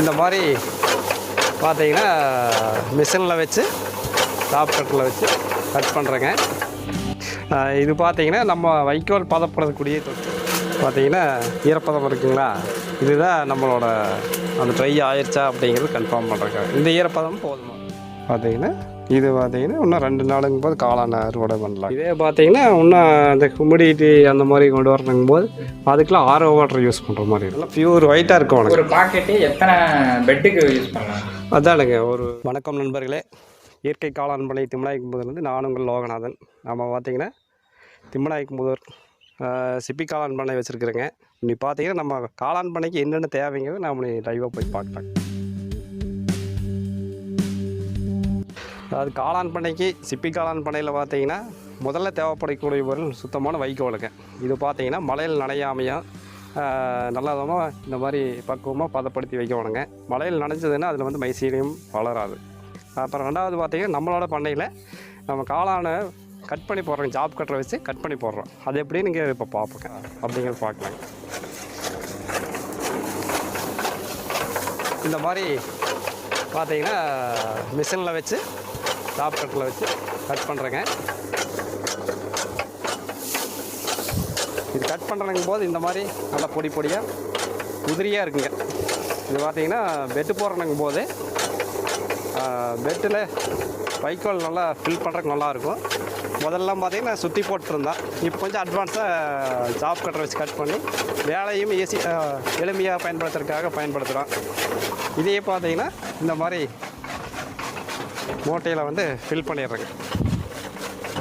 இந்த மாதிரி பார்த்தீங்கன்னா மிஷினில் வச்சு டாப் கட்டில் வச்சு கட் பண்ணுறேங்க இது பார்த்தீங்கன்னா நம்ம வைக்கோல் பதப்படக்கூடிய தொட்டி. பார்த்தீங்கன்னா ஈரப்பதம் இருக்குங்களா? இதுதான் நம்மளோட அந்த ட்ரை ஆயிடுச்சா அப்படிங்கிறது கன்ஃபார்ம் பண்ணுறேங்க இந்த ஈரப்பதம் போதுமா? பார்த்தீங்கன்னா இது பார்த்தீங்கன்னா இன்னும் ரெண்டு நாளுங்கும் போது காளான் அறுவடை பண்ணலாம். இதே பார்த்தீங்கன்னா இன்னும் அந்த ஹுமிடிட்டி அந்த மாதிரி கொண்டு வரணுங்கும் போது அதுக்கெலாம் ஆரோ வாட்டர் யூஸ் பண்ணுற மாதிரி இருக்கும். பியூர் ஒயிட்டாக இருக்கும் உனக்கு. ஒரு பாக்கெட்டு எத்தனை பெட்டுக்கு யூஸ் பண்ணலாம்? அதானுங்க ஒரு வணக்கம் நண்பர்களே. இயற்கை காளான் பண்ணை திம்மநாயக்கம்புதூர்லேருந்து நான் உங்கள் லோகநாதன். நம்ம பார்த்தீங்கன்னா திம்மநாயக்கம்புதூர் சிப்பி காளான் பண்ணை வச்சுருக்குறேங்க. இன்னைக்கு பார்த்தீங்கன்னா நம்ம காளான் பண்ணைக்கு என்னென்ன தேவைங்கிறது நம்ம லைவாக போய் பார்க்கலாம். அதாவது காளான் பண்ணைக்கு சிப்பி காளான் பண்ணையில் பார்த்தீங்கன்னா முதல்ல தேவைப்படக்கூடிய பொருள் சுத்தமான வைக்கோலுங்க இது பார்த்தீங்கன்னா மழையில் நனையாமையும் நல்ல விதமாக இந்த மாதிரி பக்குவமாக பதப்படுத்தி வைக்கணுங்க மழையில் நனைஞ்சதுன்னா அதில் வந்து மைசீரியம் வளராது. அப்புறம் ரெண்டாவது பார்த்திங்கன்னா நம்மளோட பண்ணையில் நம்ம காளானை கட் பண்ணி போடுறோம். ஜாப் கட்டரை வச்சு கட் பண்ணி போடுறோம். அது எப்படி நீங்கள் இப்போ பார்ப்போங்க. அப்படிங்கிறது பார்க்கலாங்க இந்த மாதிரி பார்த்தீங்கன்னா மிஷினில் வச்சு டாப் கட்டில் வச்சு கட் பண்ணுறேங்க இது கட் பண்ணுறங்கும் போது இந்த மாதிரி நல்லா பொடி பொடியாக உதிரியாக இருக்குங்க. இது பார்த்தீங்கன்னா பெட்டு போடுறனுங்கும் போது பெட்டில் வைக்கோல் நல்லா ஃபில் பண்ணுறதுக்கு நல்லாயிருக்கும் முதல்லாம் பார்த்தீங்கன்னா சுற்றி போட்டுருந்தான் இப்போ கொஞ்சம் அட்வான்ஸாக ஜாப் கட்டரை வச்சு கட் பண்ணி வேலையும் ஈஸி எளிமையாக பயன்படுத்துறதுக்காக பயன்படுத்துகிறோம் இதையே பார்த்தீங்கன்னா இந்த மாதிரி மூட்டையில் வந்து ஃபில் பண்ணிடுறேங்க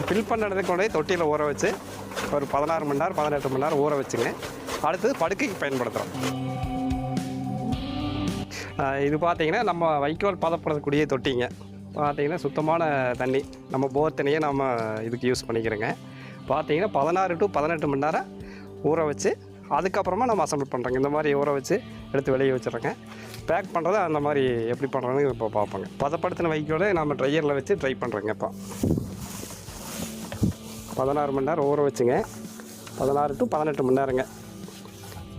ஃபில் பண்ணுறதுக்கு கொண்டு தொட்டியில் ஊற வச்சு ஒரு பதினாறு மணி நேரம் பதினெட்டு மணி நேரம் ஊற வச்சுங்க. அடுத்தது படுக்கைக்கு பயன்படுத்துகிறோம் இது பார்த்தீங்கன்னா நம்ம வைக்கோல் பதப்படக்கூடிய தொட்டிங்க. பார்த்தீங்கன்னா சுத்தமான தண்ணி. நம்ம போர் தண்ணியை நம்ம இதுக்கு யூஸ் பண்ணிக்கிறோங்க. பார்த்தீங்கன்னா பதினாறு டு பதினெட்டு மணி நேரம் ஊற வச்சு அதுக்கப்புறமா நம்ம அசம்பிள் பண்ணுறோங்க இந்த மாதிரி ஊற வச்சு எடுத்து வெளியே வச்சுருங்க பேக் பண்ணுறது அந்த மாதிரி எப்படி பண்ணுறோன்னு இப்போ பார்ப்போங்க. பதப்படுத்தின வைக்கோடு நம்ம ட்ரையரில் வச்சு ட்ரை பண்ணுறோங்க இப்போ. பதினாறு மணி நேரம் ஊற வச்சுங்க. பதினாறு டு பதினெட்டு மணி நேரங்க.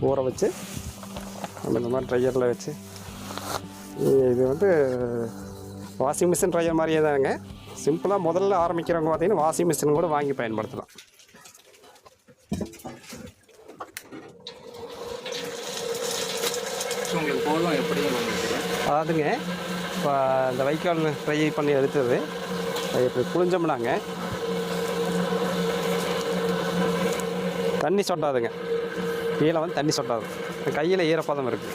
ஊற வச்சு நம்ம இந்த மாதிரி ட்ரையரில் வச்சு இது வந்து வாஷிங் மிஷின் ட்ரையர் மாதிரியே தாங்க சிம்பிளாக முதல்ல ஆரம்பிக்கிறவங்க பார்த்தீங்கன்னா வாஷிங் மிஷின் கூட வாங்கி பயன்படுத்தலாம். உங்களுக்கு போதும் எப்படியும் உங்களுக்கு அதாவதுங்க இப்போ இந்த வைக்கோல் ஃப்ரை பண்ணி எடுத்தது. இப்படி புளிஞ்சோம்னாங்க தண்ணி சொட்டாதுங்க. கீழே வந்து தண்ணி சொட்டாது. கையில் ஈரப்பதம் இருக்குது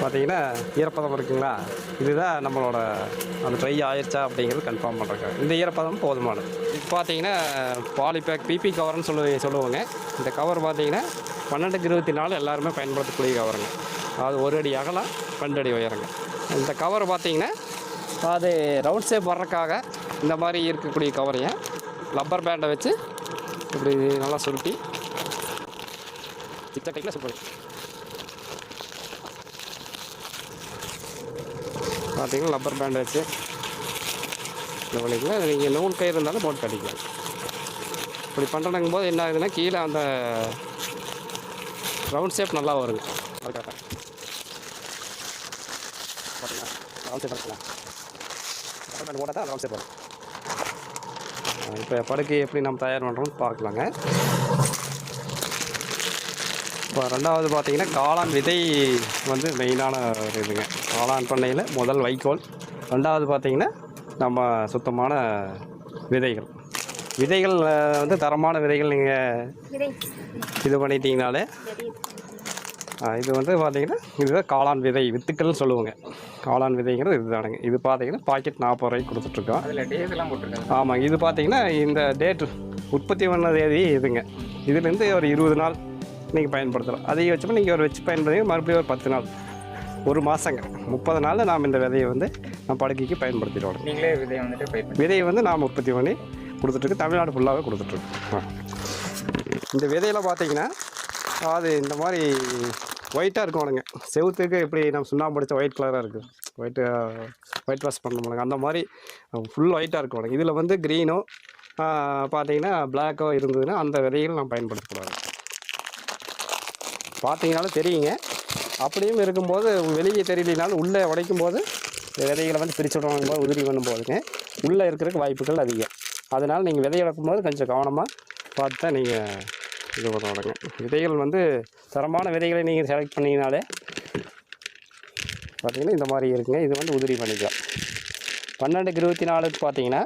பார்த்தீங்கன்னா ஈரப்பதம் இருக்குங்களா? இதுதான் நம்மளோட அந்த ட்ரை ஆயிடுச்சா அப்படிங்கிறது கன்ஃபார்ம் பண்ணுறாங்க இந்த ஈரப்பதம் போதுமானது. இப்போ பார்த்தீங்கன்னா பாலிபேக் பிபி கவர்னு சொல்லி சொல்லுவாங்க. இந்த கவர் பார்த்தீங்கன்னா பன்னெண்டுக்கு இருபத்தி நாலு எல்லாருமே பயன்படுத்தக்கூடிய கவருங்க அது ஒரு அடி அகலம் பன்னெண்டு அடி உயரங்க. இந்த கவர் பார்த்திங்கன்னா அது ரவுண்ட் ஷேப் வர்றதுக்காக இந்த மாதிரி இருக்கக்கூடிய கவரையும் லப்பர் பேண்டை வச்சு இப்படி நல்லா சுருட்டி. சித்த டைப்பில் சுருட்டி பார்த்திங்கன்னா லப்பர் பேண்ட் வச்சு. இந்த வழியில் நீங்கள் நூல் கயிறு இருந்தாலும் போட்டு அடிக்கலாம். இப்படி பண்ணுறதுங்கும் போது என்ன ஆகுதுன்னா கீழே அந்த ரவுண்ட் ஷேப் நல்லா வருங்க. அதுக்காக இருக்கலாம் லப்பர் பேண்ட் போட்டால் தான் ஷேப் வரும் இப்போ படுக்கை எப்படி நம்ம தயார் பண்ணுறோம்னு பார்க்கலாங்க. இப்போ ரெண்டாவது பார்த்தீங்கன்னா காளான் விதை வந்து மெயினான ஒரு இதுங்க. காளான் பண்ணையில் முதல் வைக்கோல். ரெண்டாவது பார்த்தீங்கன்னா நம்ம சுத்தமான விதைகள். விதைகள் வந்து தரமான விதைகள் நீங்கள் இது பண்ணிட்டீங்கனாலே இது வந்து பார்த்தீங்கன்னா இதுதான் காளான் விதை வித்துக்கள்னு சொல்லுவாங்க. காளான் விதைங்கிறது இதுதானுங்க இது பார்த்தீங்கன்னா பாக்கெட் நாற்பது ரூபாய்க்கு கொடுத்துட்ருக்கோம் அதில் டேஸ் எல்லாம் போட்டிருக்காங்க. ஆமாங்க. இது பார்த்தீங்கன்னா இந்த டேட் உற்பத்தி பண்ண தேதி இதுங்க. இதுலேருந்து ஒரு இருபது நாள் நீங்கள் பயன்படுத்தலாம். வச்சப்போ நீங்கள் ஒரு வச்சு பயன்படுத்தி மறுபடியும் ஒரு பத்து நாள் ஒரு மாதங்க முப்பது நாளில் நாம் இந்த விதையை வந்து நம்ம படுக்கைக்கு பயன்படுத்திடுவோம். நீங்களே விதையை வந்துட்டு விதையை வந்து நாம் உற்பத்தி பண்ணி கொடுத்துட்ருக்கு தமிழ்நாடு ஃபுல்லாகவே கொடுத்துட்ருக்கு ஆ. இந்த விதையில் பார்த்தீங்கன்னா அது இந்த மாதிரி ஒயிட்டாக இருக்கணுங்க செவுத்துக்கு எப்படி நம்ம சுண்ணாம்பு படித்த ஒயிட் கலராக இருக்குது ஒயிட்டு ஒயிட் வாஷ் பண்ண அந்த மாதிரி ஃபுல் ஒயிட்டாக இருக்கணும் இதில் வந்து க்ரீனோ பார்த்தீங்கன்னா பிளாக்கோ இருந்ததுன்னா அந்த விதைகள் நான் பயன்படுத்தக்கூடாது. பார்த்தீங்கனாலும் தெரியுங்க. அப்படியும் இருக்கும்போது வெளியே தெரியலனாலும் உள்ளே உடைக்கும் போது விதைகளை வந்து பிரித்து விடுவாங்க போது உதிரி பண்ணும்போதுங்க. உள்ளே இருக்கிறதுக்கு வாய்ப்புகள் அதிகம். அதனால் நீங்கள் விதை இழக்கும் போது கொஞ்சம் கவனமாக பார்த்து தான் நீங்கள் இது பண்ணணுங்க விதைகள் வந்து தரமான விதைகளை நீங்கள் செலக்ட் பண்ணிங்கனாலே பார்த்தீங்கன்னா இந்த மாதிரி இருக்குங்க. இது வந்து உதிரி பண்ணிக்கலாம் பன்னெண்டுக்கு இருபத்தி நாலுக்கு பார்த்தீங்கன்னா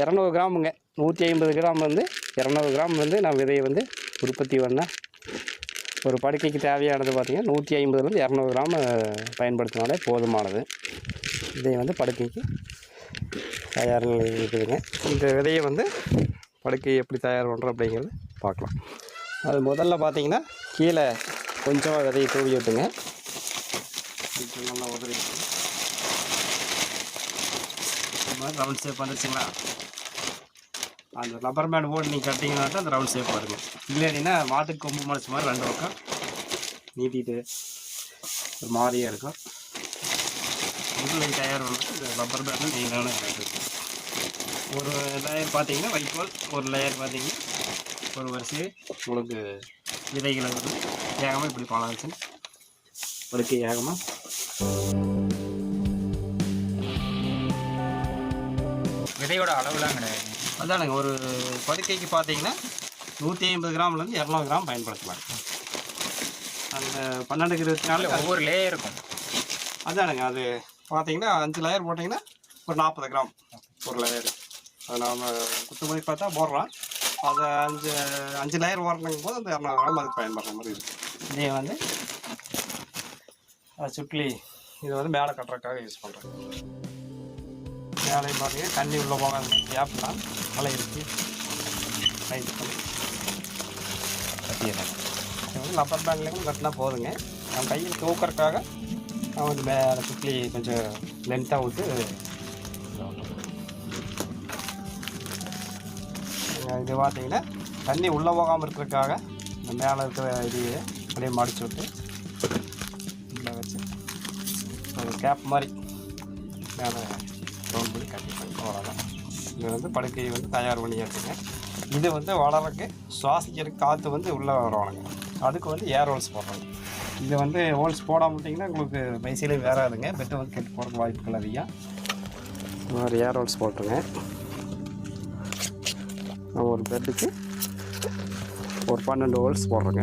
இரநூறு கிராமுங்க. நூற்றி ஐம்பது கிராம் வந்து இரநூறு கிராம் வந்து நான் விதையை வந்து உற்பத்தி பண்ணேன் ஒரு படுக்கைக்கு தேவையானது பார்த்திங்கன்னா நூற்றி ஐம்பதுலேருந்து இரநூறு கிராம் பயன்படுத்தினாலே போதுமானது. இதை வந்து படுக்கைக்கு தயார் நிலையில் இருக்குதுங்க. இந்த விதையை வந்து படுக்கை எப்படி தயார் பண்ணுறோம் அப்படிங்கிறது பார்க்கலாம். அது முதல்ல பார்த்தீங்கன்னா கீழே கொஞ்சம் விதையை தூவி விட்டுங்க. நல்லா உதறி இந்த மாதிரி ரவுண்ட் ஷேப் வந்துருச்சுங்களா? அந்த ரப்பர் பேண்ட் போட்டு நீங்கள் கட்டிங்கன்னா அந்த ரவுண்ட் ஷேப் வருங்க. இல்லைன்னா மாட்டுக்கு கொம்பு மலைச்சு மாதிரி ரெண்டு பக்கம் நீட்டிட்டு ஒரு மாதிரியாக இருக்கும். உருளை தயார் பண்ணி ரப்பர் பேண்டு நீங்களான ஒரு லேயர் பார்த்தீங்கன்னா வைக்கோல் ஒரு லேயர் பார்த்தீங்கன்னா ஒரு வரிசை உங்களுக்கு விதைகளை வந்து ஏகமாக இப்படி பழம் வச்சு படுக்கை ஏகமாக விதையோட அளவுலாம் கிடையாது. அதானுங்க ஒரு படுக்கைக்கு பார்த்தீங்கன்னா நூற்றி ஐம்பது கிராம்லேருந்து இரநூறு கிராம் பயன்படுத்தலாம். அந்த பன்னெண்டுக்கு இருபத்தி நாலு ஒவ்வொரு லேயருக்கும் அதானுங்க அது பார்த்தீங்கன்னா அஞ்சு லேயர் போட்டிங்கன்னா ஒரு நாற்பது கிராம் ஒரு லேயர் அது நாம் குத்து மதிப்பு பார்த்தா போடுறோம். அது அஞ்சு அஞ்சு லேயர் ஓடணுங்கும் போது அந்த இரநூறு கிராம் அதுக்கு பயன்படுற மாதிரி இருக்குது இதே வந்து சுட்லி இது வந்து மேலே கட்டுறதுக்காக யூஸ் பண்ணுறேன் மேலே பார்த்தீங்கன்னா தண்ணி உள்ளே போகாத கேப் தான் மழை இருக்கு. ரைட் பண்ணி கட்டிடுறேன் இது வந்து லப்பர் பேண்ட்லேயும் கட்டினா போதுங்க. நான் கையில் தூக்கறதுக்காக நான் வந்து மேலே சுற்றி கொஞ்சம் லென்த்தாக விட்டு இது பார்த்தீங்கன்னா தண்ணி உள்ளே போகாமல் இருக்கிறதுக்காக இந்த மேலே இருக்கிற இதையே அப்படியே மடிச்சு விட்டு உள்ளே வச்சு ஒரு கேப் மாதிரி மேலே ரவுண்ட் பண்ணி கட்டிப்பேன் அவ்வளோதான் இது வந்து படுக்கையை வந்து தயார் பண்ணியாச்சுங்க இது வந்து வளரக்கு சுவாசிக்கிறதுக்கு காற்று வந்து உள்ளே வரணுங்க அதுக்கு வந்து ஏர் ஹோல்ஸ் போடுறாங்க இது வந்து ஹோல்ஸ் போடாமல் விட்டிங்கன்னா உங்களுக்கு பைசிலே வேறாதுங்க. பெட்டு வந்து கெட்டு போகிறதுக்கு வாய்ப்புகள் அதிகம். ஒரு மாதிரி ஏர் ஹோல்ஸ் போட்டுருங்க. நான் ஒரு பெட்டுக்கு ஒரு பன்னெண்டு ஹோல்ஸ் போடுறேங்க.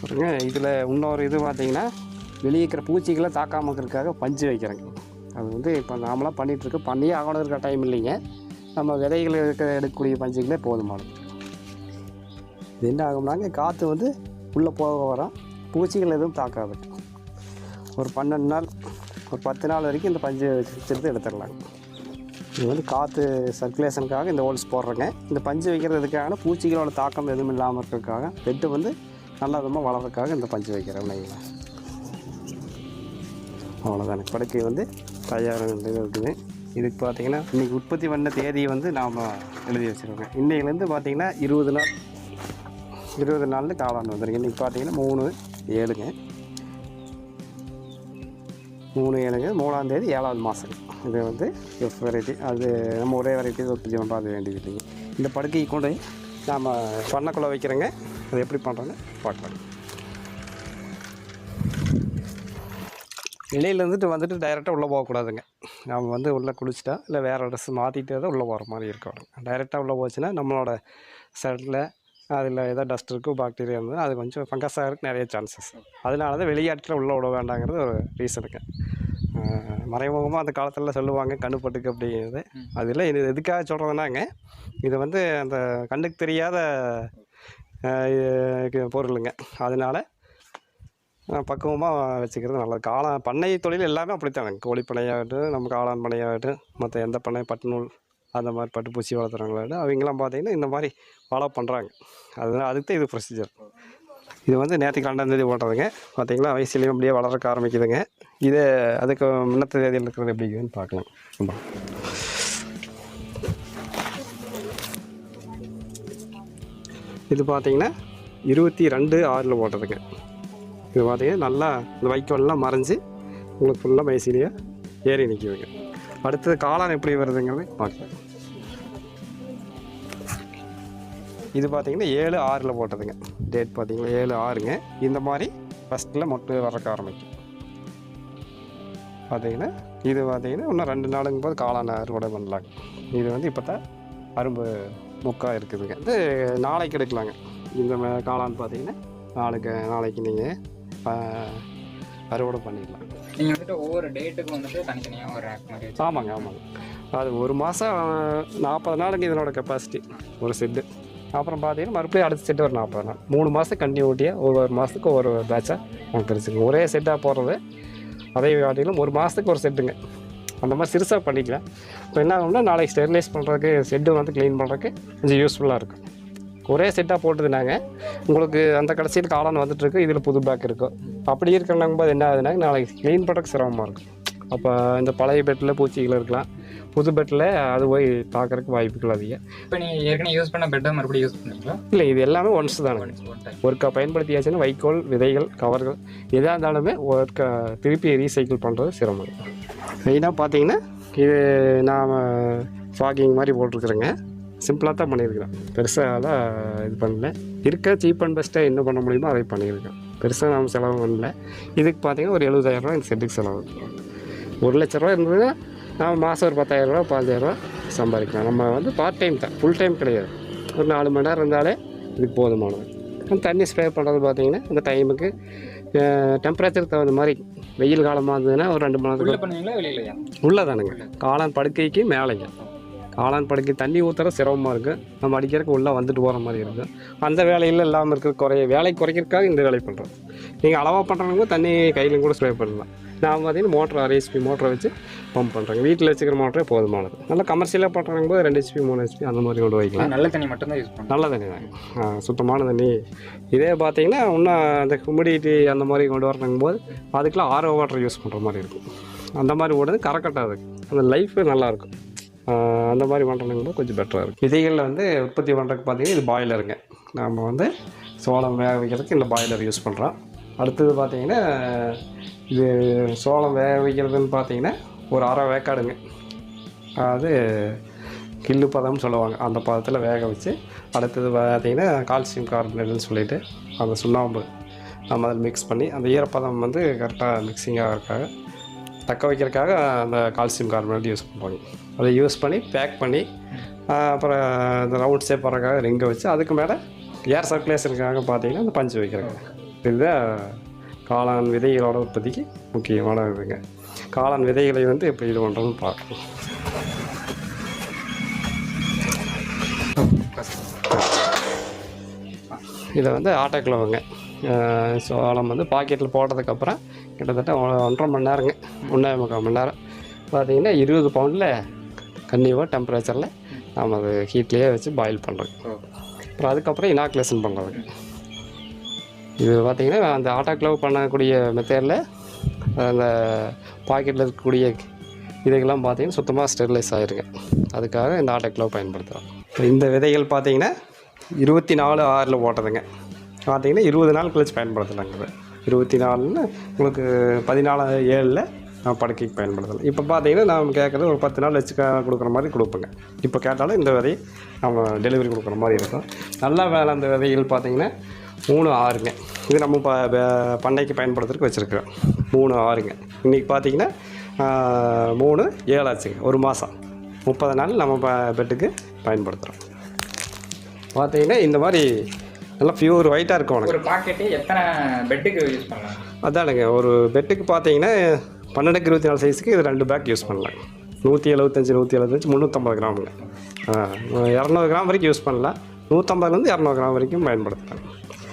பாருங்க இதில் இன்னொரு இது பார்த்தீங்கன்னா வெளியே இருக்கிற பூச்சிகளை தாக்காமல் இருக்கிறதுக்காக பஞ்சு வைக்கிறேங்க. அது வந்து இப்போ நாமளாக பண்ணிகிட்ருக்க பண்ணியே ஆகணும் இருக்கிற டைம் இல்லைங்க. நம்ம விதைகள் இருக்க எடுக்கக்கூடிய பஞ்சுகளே போதுமானது. இது என்ன ஆகும்னாங்க காற்று வந்து உள்ளே போக வரோம் பூச்சிகள் எதுவும் தாக்காது. ஒரு பன்னெண்டு நாள் ஒரு பத்து நாள் வரைக்கும் இந்த பஞ்சு வச்சுருந்து எடுத்துடலாங்க இது வந்து காற்று சர்க்குலேஷனுக்காக இந்த ஹோல்ஸ் போடுறேங்க. இந்த பஞ்சு வைக்கிறதுக்கான பூச்சிகளோட தாக்கம் எதுவும் இல்லாமல் இருக்கிறதுக்காக பெட்டு வந்து நல்ல விதமாக வளர்றதுக்காக இந்த பஞ்சு வைக்கிறேன் வைங்களேன் அவ்வளோதானே படுக்கை வந்து தயாராக இருக்குது. இதுக்கு பார்த்தீங்கன்னா இன்றைக்கி உற்பத்தி பண்ண தேதியை வந்து நாம் எழுதி வச்சுருக்கோங்க இன்றைக்கிலேருந்து பார்த்திங்கன்னா இருபது நாள் இருபது நாளில் காலாண்டு வந்துருக்கு. இன்றைக்கி பார்த்தீங்கன்னா மூணு ஏழுங்க. மூணு ஏழுங்க. மூணாம் தேதி ஏழாவது மாதம் இது வந்து எஃப் வெரைட்டி அது நம்ம ஒரே வெரைட்டி உற்பத்தி பண்ணுறோம் அது வேண்டியது இல்லைங்க இந்த படுக்கையை கொண்டு போய் நாம் பண்ணக்குள்ளே வைக்கிறோங்க. அது எப்படி பண்ணுறோன்னு பார்க்கலாம் வெளியிலேருந்துட்டு வந்துட்டு டைரெக்டாக உள்ளே போகக்கூடாதுங்க நம்ம வந்து உள்ளே குளிச்சிட்டா இல்லை வேறு ட்ரெஸ் மாற்றிட்டு தான் உள்ளே போகிற மாதிரி இருக்கணும் டைரெக்டாக உள்ளே போச்சுன்னா நம்மளோட செட்டில் அதில் ஏதாவது டஸ்ட் இருக்கும் பாக்டீரியா இருந்தது அது கொஞ்சம் ஃபங்கஸ் ஆகிறதுக்கு நிறைய சான்சஸ் அதனால தான் வெளியாட்டில் உள்ளே விட வேண்டாங்கிறது ஒரு ரீசனுக்கு மறைமுகமாக அந்த காலத்தில் சொல்லுவாங்க கண்ணுப்பட்டுக்கு அப்படிங்கிறது. அதில் இது எதுக்காக சொல்கிறதுனாங்க இது வந்து அந்த கண்ணுக்கு தெரியாத பொருளுங்க. அதனால பக்குவமாக வச்சுக்கிறது நல்லது. காளான் பண்ணை தொழில் எல்லாமே அப்படித்தாங்க கோழி பண்ணையாகட்டும் நம்ம காளான் பண்ணையாகட்டும் மற்ற எந்த பண்ணை பட்டுநூல் அந்த மாதிரி பட்டுப்பூச்சி வளர்த்துறாங்களான்னு அவங்களாம் பார்த்தீங்கன்னா இந்த மாதிரி ஃபாலோ பண்ணுறாங்க அதனால் அதுக்கு தான் இது ப்ரொசீஜர் இது வந்து நேற்றுக்கு ரெண்டாம் தேதி போட்டதுங்க. பார்த்தீங்களா? வயசுலேயும் அப்படியே வளர்க்க ஆரம்பிக்குதுங்க. இது அதுக்கு முன்னத்த தேதியில் இருக்கிறது எப்படின்னு பார்க்கலாம். ஆமா. இது பார்த்தீங்கன்னா இருபத்தி ரெண்டு ஆறில் போட்டதுங்க. இது பார்த்தீங்கன்னா நல்லா இந்த வைக்கோல்லாம் மறைஞ்சு உங்களுக்கு ஃபுல்லாக மைசிலியாக ஏறி நிற்கிதுங்க அடுத்தது காளான் எப்படி வருதுங்கிறது பார்க்கலாம். இது பார்த்தீங்கன்னா ஏழு ஆறில் போட்டதுங்க. டேட் பார்த்தீங்கன்னா ஏழு ஆறுங்க. இந்த மாதிரி ஃபஸ்ட்டில் மொட்டை வரக்க ஆரம்பிக்கும். பார்த்தீங்கன்னா இது பார்த்தீங்கன்னா இன்னும் ரெண்டு நாளுங்கும் போது காளான் அறுவடை பண்ணலாங்க. இது வந்து இப்போ தான் அரும்பு முக்கா இருக்குதுங்க. இது நாளைக்கு எடுக்கலாங்க. இந்த காளான் பார்த்தீங்கன்னா நாளைக்கு நாளைக்கு நீங்கள் அறுவடை பண்ணிடலாம். நீங்கள் வந்துட்டு ஒவ்வொரு டேட்டுக்கும் வந்துட்டு தனித்தனியாக ஒரு மாதிரி வச்சு ஆமாங்க ஆமாங்க. அது ஒரு மாதம் நாற்பது நாளுங்க இதனோட கெப்பாசிட்டி ஒரு செட்டு அப்புறம் பார்த்தீங்கன்னா மறுபடியும் அடுத்த செட்டு ஒரு நாற்பது நாள் மூணு மாதம் கண்டினியூட்டியாக ஒவ்வொரு மாதத்துக்கு ஒவ்வொரு பேட்சாக உங்களுக்கு பிரிச்சுங்க ஒரே செட்டாக போடுறது அதே பார்த்தீங்கன்னா ஒரு மாதத்துக்கு ஒரு செட்டுங்க அந்த மாதிரி சிறுசாக பண்ணிக்கலாம். இப்போ என்ன ஆகும்னா நாளைக்கு ஸ்டெர்லைஸ் பண்ணுறதுக்கு செட்டு வந்து க்ளீன் பண்ணுறதுக்கு கொஞ்சம் யூஸ்ஃபுல்லாக இருக்கும். ஒரே செட்டாக போட்டதுனாங்க உங்களுக்கு அந்த கடைசியில் காளான் வந்துட்டுருக்கு இதில் புது பேக் இருக்கும் அப்படி இருக்கிறனாங்க போது என்ன ஆகுதுன்னா நாளைக்கு க்ளீன் பண்ணுறதுக்கு சிரமமாக இருக்கும். அப்போ இந்த பழைய பெட்டில் பூச்சிகள் இருக்கலாம். புது பெட்டில் அது போய் பார்க்குறதுக்கு வாய்ப்புகள் அதிகம். இப்போ நீங்கள் ஏற்கனவே யூஸ் பண்ண பெட்டை மறுபடியும் யூஸ் பண்ணீங்களா இல்லை இது எல்லாமே ஒன்ஸ் டைம் ஒருக்கா பயன்படுத்தியாச்சுன்னா வைக்கோல் விதைகள் கவர்கள் எதாக இருந்தாலுமே ஒருக்கா திருப்பி ரீசைக்கிள் பண்ணுறது சிரமம். மெயினாக பார்த்தீங்கன்னா இது நாம் ஃபாகிங் மாதிரி போட்டிருக்குறேங்க. சிம்பிளாக தான் பண்ணியிருக்கிறேன் பெருசாக இது பண்ணல. இருக்க சீப் அண்ட் பெஸ்ட்டாக என்ன பண்ண முடியுமோ அதை பண்ணியிருக்கேன் பெருசாக நாம் செலவு பண்ணல. இதுக்கு பார்த்தீங்கன்னா ஒரு எழுபதாயிரரூவா இந்த செட்டுக்கு செலவு. ஒரு லட்ச ரூபா இருந்ததுன்னா நாம் மாதம் ஒரு பத்தாயிரரூவா பதினஞ்சாயிரரூவா சம்பாதிக்கலாம். நம்ம வந்து பார்ட் டைம் தான். ஃபுல் டைம் கிடையாது. ஒரு நாலு மணி நேரம் இருந்தாலே இதுக்கு போதுமானது. தண்ணி ஸ்ப்ரே பண்ணுறது பார்த்தீங்கன்னா அந்த டைமுக்கு டெம்பரேச்சருக்கு தகுந்த மாதிரி வெயில் காலமாக இருந்ததுன்னா ஒரு ரெண்டு மணி உள்ள நேரத்துக்கு வெளியிலையா? உள்ளதானுங்க காளான் படுக்கைக்கு மேலேங்க. காளான் படுக்கை தண்ணி ஊற்றுற சிரமமாக இருக்குது நம்ம அடிக்கிறதுக்கு உள்ளே வந்துட்டு போகிற மாதிரி இருக்கும் அந்த வேலையில் இல்லாமல் இருக்கிற குறைய வேலை குறைக்கிறதுக்காக இந்த வேலை பண்ணுறோம் நீங்கள் அளவாக பண்ணுறவங்க தண்ணி கையிலும் கூட ஸ்ப்ரே பண்ணலாம். நான் பார்த்தீங்கன்னா மோட்டர் அரை ஹெச்பி மோட்டரை வச்சு பம்ப் பண்ணுறேங்க வீட்டில் வச்சுக்கிற மோட்டரே போதுமானது. நல்லா கமர்ஷியலாக பண்ணுறவங்க போது ரெண்டு ஹெச்பி மூணு ஹெச்பி அந்த மாதிரி கொண்டு வைக்கலாம். நல்ல தண்ணி மட்டும் தான் யூஸ் நல்ல தண்ணி தாங்க. சுத்தமான தண்ணி. இதே பார்த்தீங்கன்னா இன்னும் அந்த ஹுமிடிட்டி அந்த மாதிரி கொண்டு வரணும் போது அதுக்கெலாம் ஆரோ வாட்டர் யூஸ் பண்ணுற மாதிரி இருக்கும். அந்த மாதிரி ஓடுறது கரக்கட்டாது அந்த லைஃபு நல்லாயிருக்கும் அந்த மாதிரி பண்ணுறதுங்க கொஞ்சம் பெட்டராக இருக்கும். விதைகளில் வந்து உற்பத்தி பண்ணுறதுக்கு பார்த்தீங்கன்னா இது பாய்லருங்க நம்ம வந்து சோளம் வேக வைக்கிறதுக்கு இந்த பாய்லர் யூஸ் பண்ணுறோம் அடுத்தது பார்த்தீங்கன்னா இது சோளம் வேக வைக்கிறதுன்னு பார்த்தீங்கன்னா ஒரு அரை வேக்காடுங்க. அது கில்லு பதம்னு சொல்லுவாங்க. அந்த பதத்தில் வேக வச்சு அடுத்தது பார்த்திங்கன்னா கால்சியம் கார்பனேட்னு சொல்லிட்டு அந்த சுண்ணாம்பு நம்ம அதில் மிக்ஸ் பண்ணி அந்த ஈரப்பதம் வந்து கரெக்டாக மிக்சிங்காக இருக்காங்க தக்க வைக்கிறதுக்காக அந்த கால்சியம் கார்பனேட் யூஸ் பண்ணுவாங்க அதை யூஸ் பண்ணி பேக் பண்ணி அப்புறம் இந்த ரவுண்ட் ஷேப் வர்றதுக்காக ரிங்கை வச்சு அதுக்கு மேலே ஏர் சர்க்குலேஷனுக்காக பார்த்தீங்கன்னா அந்த பஞ்சு வைக்கிறாங்க இதுதான் காளான் விதைகளோட உற்பத்திக்கு முக்கியமான இதுங்க. காளான் விதைகளை வந்து எப்படி இது பண்ணுறோம்னு பார்க்கணும் இதை வந்து ஆட்டோக்கிழவுங்க சோளம் வந்து பாக்கெட்டில் போட்டதுக்கப்புறம் கிட்டத்தட்ட ஒன்றரை மணி நேரங்க. ஒன்றே முக்கால் மணி நேரம். பார்த்தீங்கன்னா இருபது பவுண்டில் கன்னியூவாக டெம்பரேச்சரில் நாம் அது ஹீட்லேயே வச்சு பாயில் பண்ணுறோம் அப்புறம் அதுக்கப்புறம் இனாக்குலேஷன் பண்ணுறதுங்க இது பார்த்திங்கன்னா அந்த ஆட்டோ க்ளவ் பண்ணக்கூடிய மெத்தேடில் அந்த பாக்கெட்டில் இருக்கக்கூடிய விதைகள்லாம் பார்த்திங்கன்னா சுத்தமாக ஸ்டெர்லைஸ் ஆகிருங்க அதுக்காக இந்த ஆட்டோ க்ளவ் பயன்படுத்துகிறோம் இந்த விதைகள் பார்த்திங்கன்னா இருபத்தி நாலு ஆறில் போட்டதுங்க பார்த்திங்கன்னா இருபது நாள் கழிச்சு பயன்படுத்தலாங்க இருபத்தி நாலுன்னு உங்களுக்கு பதினாலு ஏழில் நான் படுக்கைக்கு பயன்படுத்தலாம். இப்போ பார்த்தீங்கன்னா நாம் கேட்குறது ஒரு பத்து நாள் வச்சு கொடுக்குற மாதிரி கொடுப்போங்க. இப்போ கேட்டாலும் இந்த விதை நம்ம டெலிவரி கொடுக்குற மாதிரி இருக்கும். நல்லா வேலை அந்த விதைகள் பார்த்திங்கன்னா மூணு ஆறுங்க. இது நம்ம ப பண்ணைக்கு பயன்படுத்துறதுக்கு வச்சுருக்கிறோம். மூணு ஆறுங்க. இன்றைக்கி பார்த்தீங்கன்னா மூணு ஏழாச்சுங்க ஒரு மாதம் முப்பது நாள் நம்ம ப பெட்டுக்கு பயன்படுத்துகிறோம் பார்த்தீங்கன்னா இந்த மாதிரி நல்லா பியூர் ஒயிட்டாக இருக்கும் உனக்கு. ஒரு பாக்கெட்டு எத்தனை பெட்டுக்கு யூஸ் பண்ணலாம்? அதானுங்க. ஒரு பெட்டுக்கு பார்த்தீங்கன்னா பன்னெண்டுக்கு இருபத்தி நாலு சைஸுக்கு இது ரெண்டு பேக் யூஸ் பண்ணலாம். நூற்றி எழுபத்தஞ்சி நூற்றி எழுபத்தஞ்சி முந்நூற்றம்பது கிராமுங்க. இரநூறு கிராம் வரைக்கும் யூஸ் பண்ணலாம். நூற்றம்பதுலேருந்து இரநூறு கிராம் வரைக்கும் பயன்படுத்தலாம்.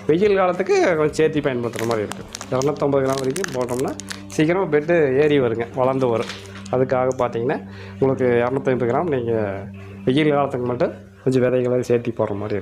வெயில் காலத்துக்கு கொஞ்சம் சேர்த்தி பயன்படுத்துகிற மாதிரி இருக்குது இரநூத்தம்பது கிராம் வரைக்கும் போட்டோம்னா சீக்கிரமாக பெட்டு ஏறி வருங்க வளர்ந்து வரும். அதுக்காக பார்த்தீங்கன்னா உங்களுக்கு இரநூத்தம்பது கிராம் நீங்கள் வெயில் காலத்துக்கு மட்டும் கொஞ்சம் விதைகளை சேர்த்தி போடுற மாதிரி இருக்கும்